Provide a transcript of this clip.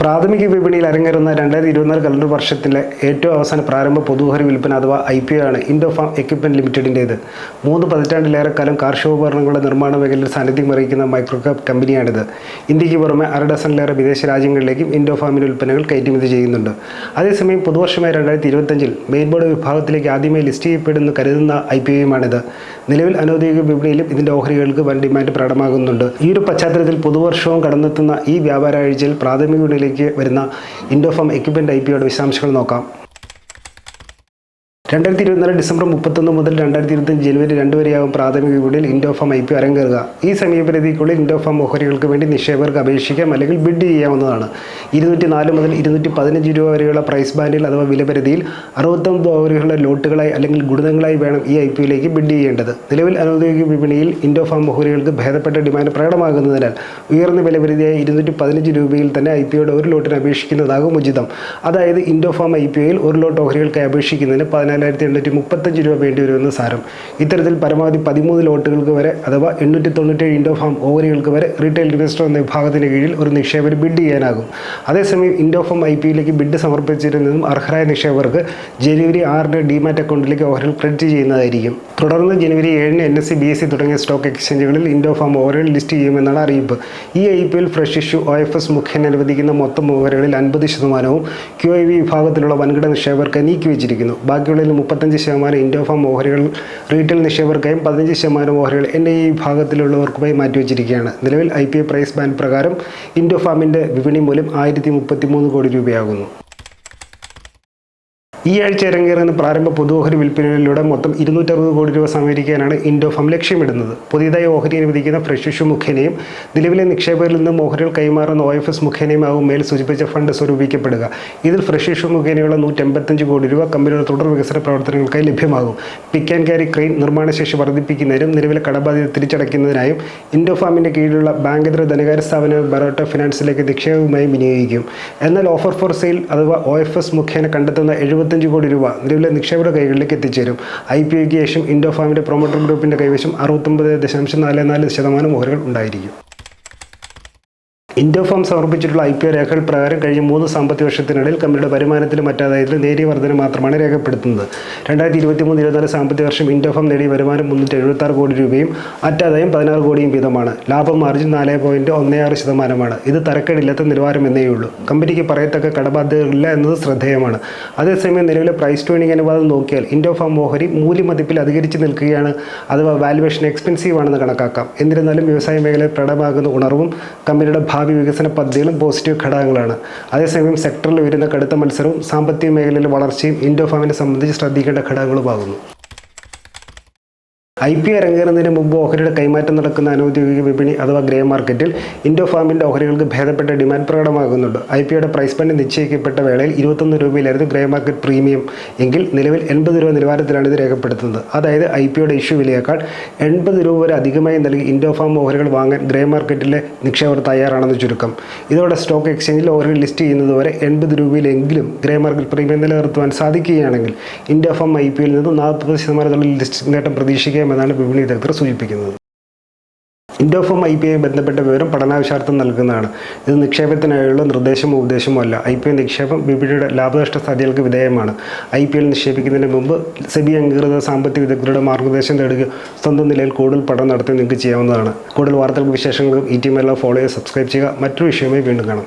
പ്രാഥമിക വിപണിയിൽ അരങ്ങേറുന്ന രണ്ടായിരത്തി ഇരുപത്തിനാല് കലണ്ടർ വർഷത്തിലെ ഏറ്റവും അവസാന പ്രാരംഭ പൊതുഹരി വിൽപ്പന അഥവാ ഐ പി ഒ ആണ് ഇൻഡോഫാം എക്യുപ്മെന്റ് ലിമിറ്റഡിന്റേത് മൂന്ന് പതിറ്റാണ്ടിലേറെ കാലം കാർഷികോപകരണങ്ങളുടെ നിർമ്മാണ മേഖലയിൽ സാന്നിധ്യം അറിയിക്കുന്ന മൈക്രോകാപ്പ് കമ്പനിയാണിത് ഇന്ത്യയ്ക്ക് പുറമെ അര ഡസനിലേറെ വിദേശ രാജ്യങ്ങളിലേക്കും ഇൻഡോഫാമിന്റെ ഉൽപ്പന്നങ്ങൾ കയറ്റുമതി ചെയ്യുന്നുണ്ട്. അതേസമയം പുതുവർഷമായ രണ്ടായിരത്തി ഇരുപത്തഞ്ചിൽ മെയിൻ ബോർഡ് വിഭാഗത്തിലേക്ക് ആദ്യമായി ലിസ്റ്റ് ചെയ്യപ്പെടുന്ന കരുതുന്ന ഐ പി ഒയുമാണിത്. നിലവിൽ അനൗദ്യോഗിക വിപണിയിലും ഇതിന്റെ ഓഹരികൾക്ക് വൻ ഡിമാൻഡ് പ്രകടമാകുന്നുണ്ട് ഈ ഒരു പശ്ചാത്തലത്തിൽ പുതുവർഷവും കടന്നെത്തുന്ന ഈ വ്യാപാര ആഴ്ചയിൽ പ്രാഥമിക വിപണിയിലേക്ക് വരുന്ന ഇൻഡോഫോം എക്യുപ്മെന്റ് ഐ പിയുടെ വിശദാംശങ്ങൾ നോക്കാം. രണ്ടായിരത്തി ഇരുപത്തിനാല് ഡിസംബർ മുപ്പത്തൊന്ന് മുതൽ രണ്ടായിരത്തി ഇരുപത്തഞ്ച് ജനുവരി രണ്ട് വരെയാകും പ്രാഥമിക വിപണിയിൽ ഇൻഡോഫാം ഐ പി അരങ്ങേറുക. ഈ സമയപരിധിക്കുള്ളിൽ ഇൻഡോഫാം ഓഹരികൾക്ക് വേണ്ടി നിക്ഷേപകർക്ക് അപേക്ഷിക്കാം അല്ലെങ്കിൽ ബിഡ് ചെയ്യാവുന്നതാണ്. ഇരുന്നൂറ്റി നാല് മുതൽ ഇരുന്നൂറ്റി പതിനഞ്ച് രൂപ വരെയുള്ള പ്രൈസ് ബാൻഡിൽ അഥവാ വിലപരിധിയിൽ അറുപത്തൊമ്പത് ഓഹരികളുടെ ലോട്ടുകളായി അല്ലെങ്കിൽ ഗുണിതങ്ങളായി വേണം ഈ ഐ പിയിലേക്ക് ബിഡ് ചെയ്യേണ്ടത്. നിലവിൽ ഔദ്യോഗിക വിപണിയിൽ ഇൻഡോഫാം ഓഹരികൾക്ക് ഭേദപ്പെട്ട ഡിമാൻഡ് പ്രകടമാകുന്നതിനാൽ ഉയർന്ന വിലപരിധിയായ ഇരുന്നൂറ്റി പതിനഞ്ച് രൂപയിൽ തന്നെ ഐ പിയുടെ ഒരു ലോട്ടിന് അപേക്ഷിക്കുന്നതാകും ഉചിതം. അതായത് ഇൻഡോഫാം ഐ പി ഒരു ലോട്ട് ഓഹരികൾക്കായി അപേക്ഷിക്കുന്നതിന് പതിനാലായിരത്തി എണ്ണൂറ്റി മുപ്പത്തഞ്ച് രൂപ വേണ്ടി വരുമെന്ന് സാരം. ഇത്തരത്തിൽ പരമാവധി പതിമൂന്ന് ലോട്ടുകൾക്ക് വരെ അഥവാ എണ്ണൂറ്റി തൊണ്ണൂറ്റേഴ് ഇൻഡോഫാം ഓവറുകൾക്ക് വരെ റീറ്റെയിൽ ഇൻവെസ്റ്റർ എന്ന വിഭാഗത്തിന് കീഴിൽ ഒരു നിക്ഷേപകർ ബിഡ് ചെയ്യാനാകും. അതേസമയം ഇൻഡോഫാം ഐ പിയിലേക്ക് ബിഡ് സമർപ്പിച്ചിരുന്നതും അർഹരായ നിക്ഷേപകർക്ക് ജനുവരി ആറിന് ഡിമാറ്റ് അക്കൗണ്ടിലേക്ക് ഓഹരികൾ ക്രെഡിറ്റ് ചെയ്യുന്നതായിരിക്കും. തുടർന്ന് ജനുവരി ഏഴിന് N S C B S C തുടങ്ങിയ സ്റ്റോക്ക് എക്സ്ചേഞ്ചുകളിൽ ഇൻഡോഫാം ഓവറുകൾ ലിസ്റ്റ് ചെയ്യുമെന്നാണ് അറിയിപ്പ്. ഈ I P L fresh issue O F S മുഖേന അനുവദിക്കുന്ന മൊത്തം ഓവറുകളിൽ അൻപത് ശതമാനവും ക്യു ഐ വി വിഭാഗത്തിലുള്ള വൻകിട നിക്ഷേപകർക്ക് നീക്കിവെച്ചിരിക്കുന്നു. ബാക്കിയുള്ളതിൽ മുപ്പത്തഞ്ച് ശതമാനം ഇൻഡോഫാം ഓഹരികൾ റീറ്റെയിൽ നിക്ഷേപകർക്കായും പതിനഞ്ച് ശതമാനം ഓഹരികൾ എൻ ഐ വിഭാഗത്തിലുള്ളവർക്കുമായി മാറ്റിവെച്ചിരിക്കുകയാണ്. നിലവിൽ I P A price band പ്രകാരം ഇൻഡോഫാമിന്റെ വിപണി മൂല്യം ആയിരത്തി മുപ്പത്തി മൂന്ന് കോടി രൂപയാകുന്നു. ഈ ആഴ്ച ഇറങ്ങിയിരുന്ന പ്രാരംഭ പൊതു ഓഹരി വിൽപ്പനയിലൂടെ മൊത്തം ഇരുന്നൂറ്ററുപത് കോടി രൂപ സമാഹരിക്കാനാണ് ഇൻഡോഫാം ലക്ഷ്യമിടുന്നത്. പുതിയതായി ഓഹരി അനുവദിക്കുന്ന ഫ്രഷ് ഇഷ്യൂ മുഖേനയും നിലവിലെ നിക്ഷേപകരിൽ നിന്നും ഓഹരികൾ കൈമാറുന്ന ഒ എഫ് എസ് മുഖേനയുമാകും മേൽ സൂചിപ്പിച്ച ഫണ്ട് സ്വരൂപിക്കപ്പെടുക. ഇതിൽ ഫ്രഷ് ഇഷ്യൂ മുഖേനയുള്ള നൂറ്റമ്പത്തഞ്ച് കോടി രൂപ കമ്പനിയുടെ തുടർ വികസന പ്രവർത്തനങ്ങൾക്കായി ലഭ്യമാകും. പിക്ക് ആൻഡ് ക്യാരി ക്രെയിൻ നിർമ്മാണശേഷി വർദ്ധിപ്പിക്കുന്നതിനും നിലവിലെ കടബാധ്യത തിരിച്ചടയ്ക്കുന്നതിനായും ഇൻഡോഫാമിന്റെ കീഴിലുള്ള ബാങ്കിതര ധനകാര്യ സ്ഥാപനം ബറോട്ട ഫിനാൻസിലേക്ക് നിക്ഷേപവുമായി വിനിയോഗിക്കും. എന്നാൽ ഓഫർ ഫോർ സെയിൽ അഥവാ ഒ എഫ് എസ് മുഖേന കണ്ടെത്തുന്ന എഴുപത്തഞ്ച് കോടി രൂപ നിലവിലെ നിക്ഷേപയുടെ കൈകളിലേക്ക് എത്തിച്ചേരും. ഐ പി ഒക്ക് ശേഷം ഇൻഡോഫാമിന്റെ പ്രൊമോട്ടർ ഗ്രൂപ്പിന്റെ കൈവശം അറുപത്തൊമ്പത് ദശാംശം നാല് നാല് ശതമാനം ഓഹരികൾ ഉണ്ടായിരിക്കും. ഇൻഡോഫാം സമർപ്പിച്ചിട്ടുള്ള ഐ പി ഒ രേഖകൾ പ്രകാരം കഴിഞ്ഞ മൂന്ന് സാമ്പത്തിക വർഷത്തിനിടയിൽ കമ്പനിയുടെ വരുമാനത്തിലും മറ്റാദായത്തിലും നേരിയ വർധന മാത്രമാണ് രേഖപ്പെടുത്തുന്നത്. രണ്ടായിരത്തി ഇരുപത്തി മൂന്ന് ഇരുപത്തിനാല് സാമ്പത്തിക വർഷം ഇൻഡോഫാം നേടിയ വരുമാനം മുന്നൂറ്റി എഴുപത്തി ആറ് കോടി രൂപയും അറ്റാദായം പതിനാറ് കോടിയും വീതമാണ്. ലാഭ മാർജിൻ നാല് പോയിന്റ് ഒന്ന് ആറ് ശതമാനമാണ്. ഇത് തരക്കേടില്ലാത്ത നിലവാരം എന്നേ ഉള്ളൂ. കമ്പനിക്ക് പറയത്തക്ക കടബാധ്യതകളില്ല എന്നത് ശ്രദ്ധേയമാണ്. അതേസമയം നിലവിലെ പ്രൈസ് ടേണിംഗ് അനുപാതം നോക്കിയാൽ ഇൻഡോഫാം ഓഹരി മൂല്യമതിപ്പിൽ അധികരിച്ച് നിൽക്കുകയാണ് അഥവാ വാലുവേഷൻ എക്സ്പെൻസീവ് ആണെന്ന് കണക്കാക്കാം. എന്നിരുന്നാലും വ്യവസായ മേഖലയിൽ പ്രകടമാകുന്ന ഉണർവും കമ്പനിയുടെ ഭാവി വികസന പദ്ധതികളും പോസിറ്റീവ് ഘടകങ്ങളാണ്. അതേസമയം സെക്ടറിൽ വരുന്ന കടുത്ത മത്സരവും സാമ്പത്തിക മേഖലയിലെ വളർച്ചയും ഇൻഡോഫാമിനെ സംബന്ധിച്ച് ശ്രദ്ധിക്കേണ്ട ഘടകങ്ങളുമാകുന്നു. ഐ പി അരങ്ങേറുന്നതിന് മുമ്പ് ഓഹരിയുടെ കൈമാറ്റം നടക്കുന്ന അനൗദ്യോഗിക വിപണി അഥവാ ഗ്രേ മാർക്കറ്റിൽ ഇൻഡോ ഫാമിന്റെ ഓഹരികൾക്ക് ഭേദപ്പെട്ട ഡിമാൻഡ് പ്രകടമാകുന്നുണ്ട്. ഐ പി ഒയുടെ പ്രൈസ് പണി നിശ്ചയിക്കപ്പെട്ട വേളയിൽ ഇരുപത്തൊന്ന് രൂപയിലായിരുന്നു ഗ്രേ മാർക്കറ്റ് പ്രീമിയം എങ്കിൽ നിലവിൽ എൺപത് രൂപ നിലവാരത്തിലാണ് ഇത് രേഖപ്പെടുത്തുന്നത്. അതായത് ഐ പി ഒയുടെ ഇഷ്യൂ വിലയേക്കാൾ എൺപത് രൂപ വരെ അധികമായി നൽകി ഇൻഡോ ഫാം ഓഹരികൾ വാങ്ങാൻ ഗ്രേ മാർക്കറ്റിലെ നിക്ഷേപകർ തയ്യാറാണെന്ന് ചുരുക്കം. ഇതോടെ സ്റ്റോക്ക് എക്സ്ചേഞ്ചിൽ ഓഹരികൾ ലിസ്റ്റ് ചെയ്യുന്നതുവരെ എൺപത് രൂപയിലെങ്കിലും ഗ്രേ മാർക്കറ്റ് പ്രീമിയം നിലനിർത്തുവാൻ സാധിക്കുകയാണെങ്കിൽ ഇൻഡോ ഫാം ഐ പി ഒയിൽ നിന്ന് നാൽപ്പത് ശതമാനത്തോളം ലിസ്റ്റ് നേട്ടം പ്രതീക്ഷിക്കാമെന്നാണ് വിപണി വിദഗ്ധർ സൂചിപ്പിക്കുന്നത്. ഇൻഡോഫോം ഐ പി ഐ ബന്ധപ്പെട്ട വിവരം പഠനാവശ്യാർത്ഥം നൽകുന്നതാണ്. ഇത് നിക്ഷേപത്തിനായുള്ള നിർദ്ദേശമോ ഉപദേശമോ അല്ല. ഐ പി ഐ നിക്ഷേപം വിപണിയുടെ ലാഭനഷ്ട സാധ്യതകൾക്ക് വിധേയമാണ്. ഐ പി എൽ നിക്ഷേപിക്കുന്നതിന് മുമ്പ് സെബി അംഗീകൃത സാമ്പത്തിക വിദഗ്ധരുടെ മാർഗനിർദ്ദേശം തേടുക സ്വന്തം നിലയിൽ കൂടുതൽ പഠനം നടത്തി നിങ്ങൾക്ക് ചെയ്യാവുന്നതാണ്. കൂടുതൽ വാർത്തകൾക്ക് വിശേഷങ്ങളും ഈ എല്ലാം ഫോളോ ചെയ്ത് സബ്സ്ക്രൈബ് ചെയ്യുക. മറ്റൊരു വിഷയമായി വീണ്ടും കാണാം.